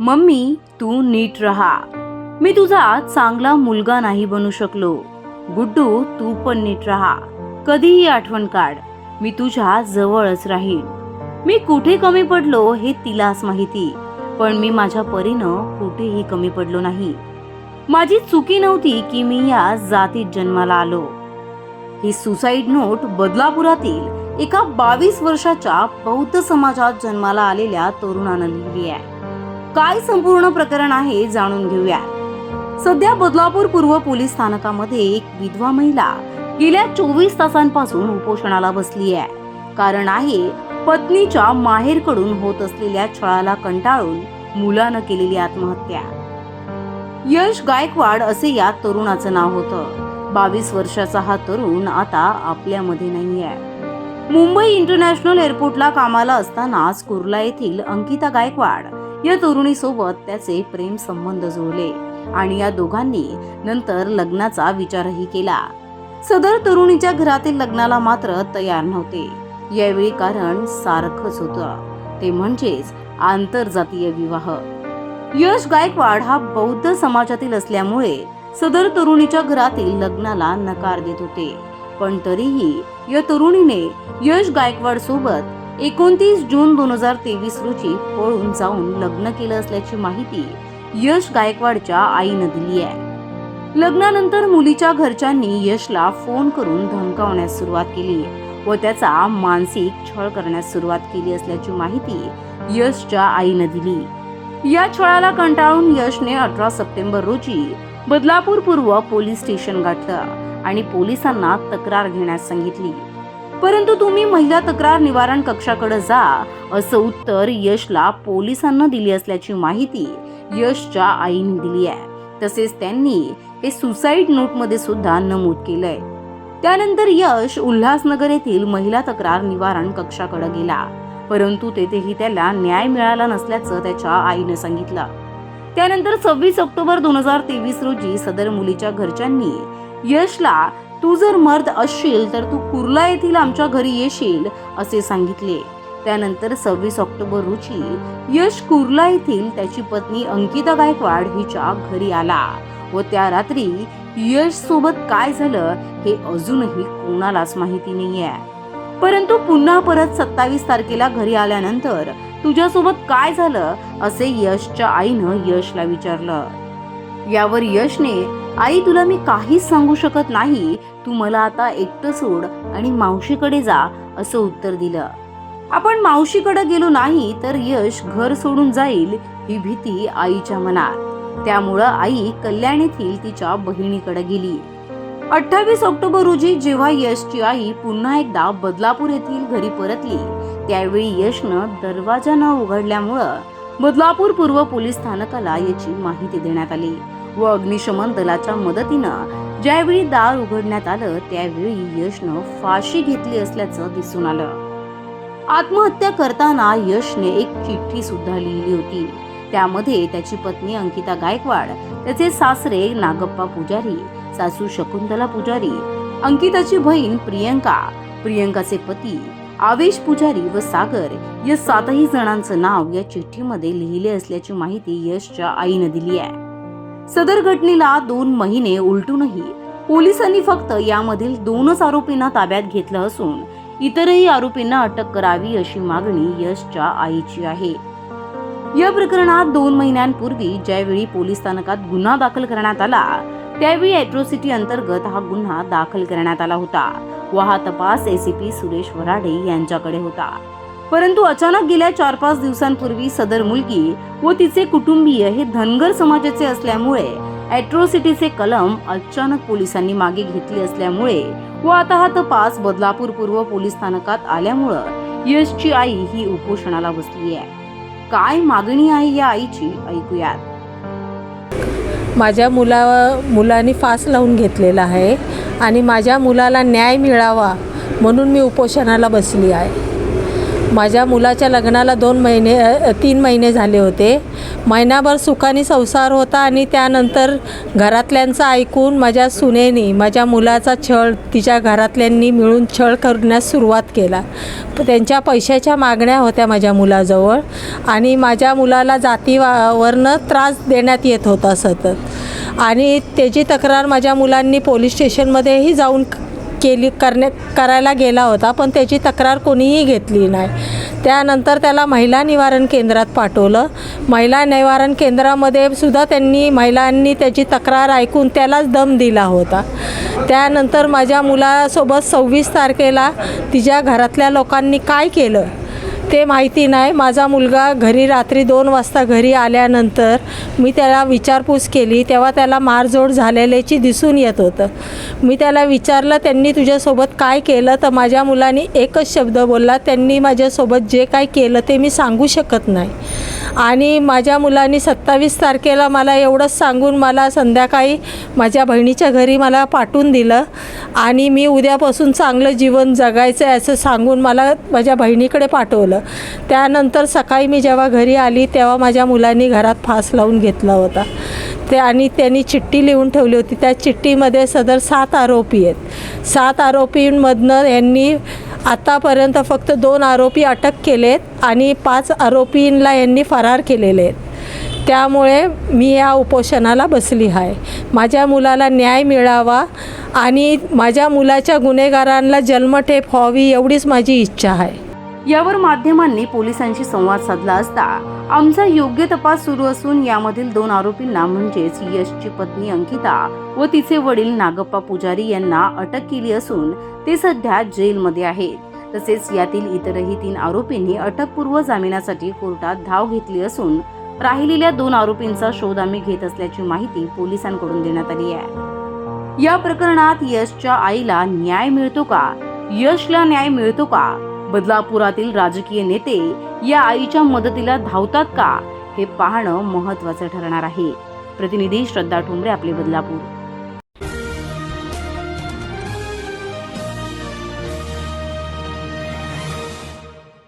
Mummy तू नीट रहा. मी तुझा चांगला मुलगा नाही बनू शकलो. गुड्डू तू पण नीट राहा. कधीही आठवण काढ. मी तुझ्या जवळच राहीन. मी कुठे कमी पडलो हे तिलाच माहिती. पण मी माझ्या परीनं कुठेही कमी पडलो नाही. माझी चुकी नव्हती की मी या जातीत जन्माला आलो. ही सुसाईड नोट बदलापुरातील एका बावीस वर्षाच्या बौद्ध समाजात जन्माला आलेल्या तरुणानं लिहिली आहे. काय संपूर्ण प्रकरण आहे जाणून घेऊया. सध्या बदलापूर पूर्व पोलीस स्थानकामध्ये एक विधवा महिला गेल्या चोवीस तासांपासून उपोषणाला बसली आहे. कारण आहे पत्नीच्या माहेरकडून होत असलेल्या छळाला कंटाळून मुलानं केलेली आत्महत्या. यश गायकवाड असे या तरुणाचं नाव होतं. बावीस वर्षाचा हा तरुण आता आपल्यामध्ये नाही आहे मुंबई इंटरनॅशनल एअरपोर्टला कामाला असतानाच कुर्ला येथील अंकिता गायकवाड या तरुणीसोबत त्याचे प्रेम संबंध जुळले आणि या दोघांनी नंतर लग्नाचा विचारही केला. सदर तरुणीच्या घरातील लग्नाला मात्र तयार नव्हते. यावेळी कारण सारखंच होतं. ते म्हणजेच आंतरजातीय विवाह. यश गायकवाड हा बौद्ध समाजातील असल्यामुळे सदर तरुणीच्या घरातील लग्नाला नकार देत होते. पण तरीही या तरुणीने यश गायकवाड सोबत एकोणतीस जून दोन हजार तेवीस रोजी पळून जाऊन लग्न केलं असल्याची माहिती यश गायकवाडच्या आईनं दिली आहे. लग्नानंतर मुलीच्या घरच्यांनी यशला फोन करून धमकावण्यास सुरुवात केली व त्याचा मानसिक छळ करण्यास सुरुवात केली असल्याची माहिती यशच्या आईनं दिली. या छळाला कंटाळून यशने अठरा सप्टेंबर रोजी बदलापूर पूर्व पोलीस स्टेशन गाठलं आणि पोलिसांना तक्रार घेण्यास सांगितली. परंतु तुम्ही महिला तक्रार निवारण कक्षाकडे जा असं उत्तर यशला पोलिसांना दिली असल्याची माहिती यशच्या आईने दिली आहे. तसेच त्यांनी हे सुसाईड नोटमध्ये सुद्धा नमूद केलंय. त्यानंतर यश उल्हासनगर येथील महिला तक्रार निवारण कक्षाकडे गेला. परंतु तेथेही त्याला न्याय मिळाला नसल्याचं त्याच्या आईनं सांगितलं. त्यानंतर सव्वीस ऑक्टोबर दोन हजार तेवीस रोजी सदर मुलीच्या घरच्यांनी यशला तू जर मर्द असशील तर तू कुर्ला येथील आमच्या घरी येशील असे सांगितले. त्यानंतर सव्वीस ऑक्टोबर रोजी यश कुर्ला येथील त्याची पत्नी अंकिता गायकवाड हिच्या घरी आला व त्या रात्री यश सोबत काय झालं हे अजूनही कोणालाच माहिती नाहीये. परंतु पुन्हा परत सत्तावीस तारखेला घरी आल्यानंतर तुझ्यासोबत काय झालं असे यशच्या आईनं यशला विचारलं. यावर यशने आई तुला मी काहीच सांगू शकत नाही. तू मला आता एकटं सोड आणि मावशीकडे जा असं उत्तर दिलं. आपण मावशीकडे गेलो नाही तर यश घर सोडून जाईल ही भीती आईच्या मनात. त्यामुळं आई कल्याण येथील तिच्या बहिणीकडे गेली. अठ्ठावीस ऑक्टोबर रोजी जेव्हा यशची आई पुन्हा एकदा बदलापूर येथील घरी परतली त्यावेळी यशनं दरवाजा न उघडल्यामुळं बदलापूर पूर्व पोलीस स्थानकाला याची माहिती देण्यात आली. व अग्निशमन दलाच्या मदतीनं ज्यावेळी दार उघडण्यात आलं त्यावेळी यशनं फाशी घेतली असल्याचं दिसून आलं. आत्महत्या करताना यशने एक चिठ्ठी सुद्धा लिहिली होती. त्यामध्ये त्याची पत्नी अंकिता गायकवाड त्याचे सासरे नागप्पा पुजारी सासू शकुंतला पुजारी अंकिताची बहीण प्रियंका प्रियंकाचे पती आवेश पुजारी व सागर या सातही जणांचं नाव या चिठ्ठीमध्ये लिहिले असल्याची माहिती यशच्या आईनं दिली आहे. सदर घटनेला दोन महिने उलटूनही पोलिसांनी फक्त यामधील दोनच आरोपींना ताब्यात घेतलं असून इतरही आरोपींना अटक करावी अशी मागणी यशच्या आईची आहे. या प्रकरणात दोन महिन्यांपूर्वी ज्यावेळी पोलीस स्थानकात गुन्हा दाखल करण्यात आला त्यावेळी अॅट्रोसिटी अंतर्गत हा गुन्हा दाखल करण्यात आला होता. व हा तपास एसीपी सुरेश वराडे यांच्याकडे होता. परंतु अचानक गेल्या चार पाच दिवसांपूर्वी सदर मुलगी व तिचे कुटुंबीय हे धनगर समाजाचे असल्यामुळे ॲट्रोसिटीचे कलम अचानक पोलिसांनी मागे घेतले असल्यामुळे व आता हा तपास बदलापूर पूर्व पोलीस स्थानकात आल्यामुळं यशची आई ही उपोषणाला बसली आहे काय मागणी आहे या आईची? ऐकूयात. माझ्या मुला मुलाने फास लावून घेतलेला आहे आणि माझ्या मुलाला न्याय मिळावा म्हणून मी उपोषणाला बसली आहे. माझ्या मुलाच्या लग्नाला दोन महिने तीन महिने झाले होते. महिनाभर सुखाने संसार होता आणि त्यानंतर घरातल्यांचं ऐकून माझ्या सुनेनी माझ्या मुलाचा छळ तिच्या घरातल्यांनी मिळून छळ करण्यास सुरुवात केला. त्यांच्या पैशाच्या मागण्या होत्या माझ्या मुलाजवळ आणि माझ्या मुलाला जातीवावरनं त्रास देण्यात येत होता सतत. आणि त्याची तक्रार माझ्या मुलांनी पोलीस स्टेशनमध्येही जाऊन केली करण्या करायला गेला होता पण त्याची तक्रार कोणीही घेतली नाही. त्यानंतर त्याला महिला निवारण केंद्रात पाठवलं. महिला निवारण केंद्रामध्ये सुद्धा त्यांनी महिलांनी त्याची तक्रार ऐकून त्यालाच दम दिला होता. त्यानंतर माझ्या मुलासोबत सव्वीस तारखेला तिच्या घरातल्या लोकांनी काय केलं? ते माहिती नाही. माझा मुलगा घरी रात्री दोन वाजता घरी आल्यानंतर मी त्याला विचारपूस केली. तेव्हा त्याला मारझोड झालेल्याची दिसून येत होतं. मी त्याला विचारलं त्यांनी तुझ्यासोबत काय केलं? तर माझ्या मुलाने एकच शब्द बोलला त्यांनी माझ्यासोबत जे काय केलं ते मी सांगू शकत नाही. आणि माझ्या मुलांनी सत्तावीस तारखेला मला एवढंच सांगून मला संध्याकाळी माझ्या बहिणीच्या घरी मला पाठवून दिलं. आणि मी उद्यापासून चांगलं जीवन जगायचं आहे असं सांगून मला माझ्या बहिणीकडे पाठवलं. त्यानंतर सकाळी मी जेव्हा घरी आली तेव्हा माझ्या मुलांनी घरात फास लावून घेतला होता. ते आणि त्यांनी चिठ्ठी लिहून ठेवली होती. त्या चिठ्ठीमध्ये सदर सात आरोपी आहेत. सात आरोपींमधनं यांनी आतापर्यंत फक्त दोन आरोपी अटक केलेत आणि पाच आरोपींना यांनी फरार केलेले आहेत. त्यामुळे मी या उपोषणाला बसली आहे. माझ्या मुलाला न्याय मिळावा आणि माझ्या मुलाच्या गुन्हेगारांना जन्मठेप व्हावी एवढीच माझी इच्छा आहे. यावर माध्यमांनी पोलिसांशी संवाद साधला असता आमचा योग्य तपास सुरू असून यामधील दोन आरोपींना म्हणजेच यशची पत्नी अंकिता व तिचे वडील नागप्पा पुजारी यांना अटक केली असून ते सध्या जेलमध्ये आहेत. तसेच यातील इतरही तीन आरोपींनी अटकपूर्व जामिनासाठी कोर्टात धाव घेतली असून राहिलेल्या दोन आरोपींचा शोध आम्ही घेत असल्याची माहिती पोलिसांकडून देण्यात आली आहे. या प्रकरणात यशच्या आईला न्याय मिळतो का? यशला न्याय मिळतो का? बदलापुरातील राजकीय नेते या आईच्या मदतीला धावतात का हे पाहणं महत्वाचं ठरणार आहे. प्रतिनिधी श्रद्धा ठोंबरे आपले बदलापूर.